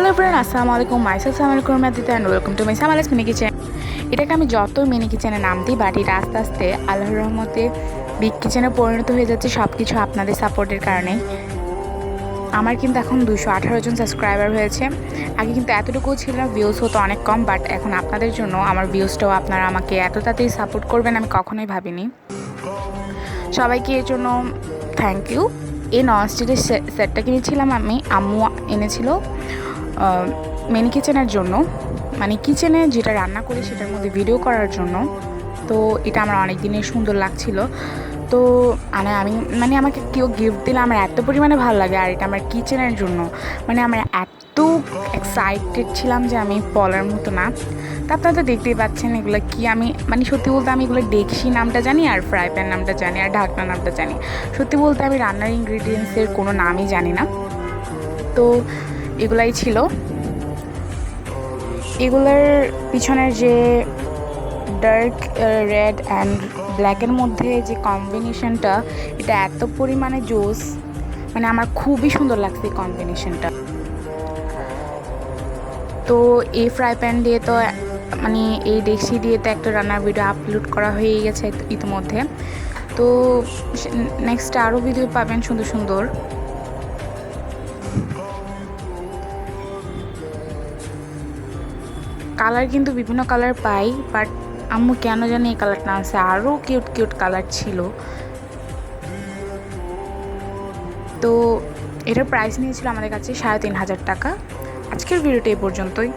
Hello friend আসসালামু আলাইকুম micellar সামাল কুরমাদিতে অ্যান্ড ওয়েলকাম টু মাই সামালাস মিনি কিচেন এটাকে আমি যত মিনি কিচেনে নাম দিই বাট এটা আস্তে আস্তে আল্লাহর রহমতে বিগ কিচেনে পরিণত হয়ে যাচ্ছে সব কিছু আপনাদের সাপোর্টের কারণে আমার কিন্তু এখন দুশো আঠারো জন সাবস্ক্রাইবার হয়েছে। আগে কিন্তু এতটুকু ছিল না ভিউজ হতো অনেক কম বাট এখন আপনাদের জন্য আমার ভিউজটাও আপনারা আমাকে এত তাড়াতাড়ি সাপোর্ট করবেন আমি কখনোই ভাবিনি। সবাইকে এর জন্য থ্যাংক ইউ এই ননস্টিকের সেটটা কিনেছিলাম আমি, আম্মু এনেছিল। মিনি কিচেনের জন্য মানে কিচেনে যেটা রান্না করি সেটার মধ্যে ভিডিও করার জন্য। তো এটা আমার অনেক দিনের সুন্দর লাগছিল। তো মানে আমি মানে আমাকে কেউ গিফট দিলে আমার এত পরিমাণে ভালো লাগে, আর এটা আমার কিচেনের জন্য। মানে আমার এত এক্সাইটেড ছিলাম যে আমি বলার মতো না। তা আপনারা তো দেখতেই পাচ্ছেন এগুলো কি আমি মানে সত্যি বলতে আমি এগুলো ডেকসি নামটা জানি, আর ফ্রাই প্যান নামটা জানি, আর ঢাকনা নামটা জানি। সত্যি বলতে আমি রান্নার ইনগ্রিডিয়েন্টসের কোনো নামই জানি না। তো এগুলাই ছিল। এগুলোর পিছনের যে ডার্ক রেড অ্যান্ড ব্ল্যাকের মধ্যে যে কম্বিনেশনটা, এটা এত পরিমাণে জোস মানে আমার খুবই সুন্দর লাগছে এই কম্বিনেশনটা। তো এই ফ্রাই প্যান দিয়ে তো মানে এই ডেক্সি দিয়ে তো একটা রান্নার ভিডিও আপলোড করা হয়ে গেছে ইতিমধ্যে। তো নেক্সট আরও ভিডিও পাবেন সুন্দর সুন্দর। কালার কিন্তু বিভিন্ন কালার পাই বাট আম্মু কেন জানি এই কালারটা আনছে। আরও কিউট কিউট কালার ছিল। তো এটার প্রাইস নিয়েছিল আমাদের কাছে সাড়ে তিন হাজার টাকা। আজকের ভিডিওটা এই পর্যন্তই।